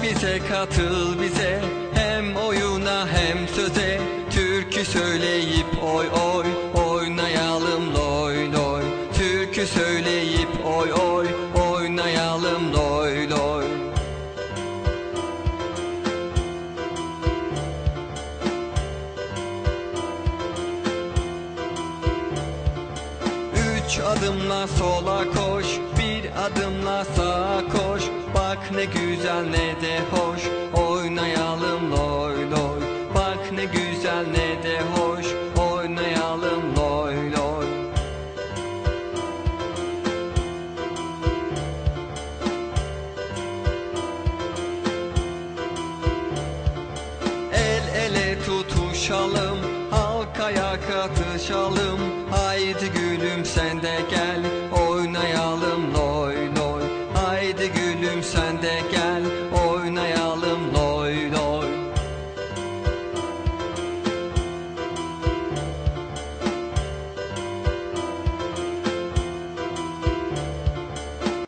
Öyleyse katıl bize. Hem oyuna hem söze. Türkü söyleyip oy oy oynayalım loy loy. Türkü söyleyip oy oy oynayalım loy loy. Üç adımla sola koş, bir adımla sağa koş. Bak ne güzel ne de hoş, oynayalım loy loy. Bak ne güzel ne de hoş, oynayalım loy loy. El ele tutuşalım, halkaya katışalım.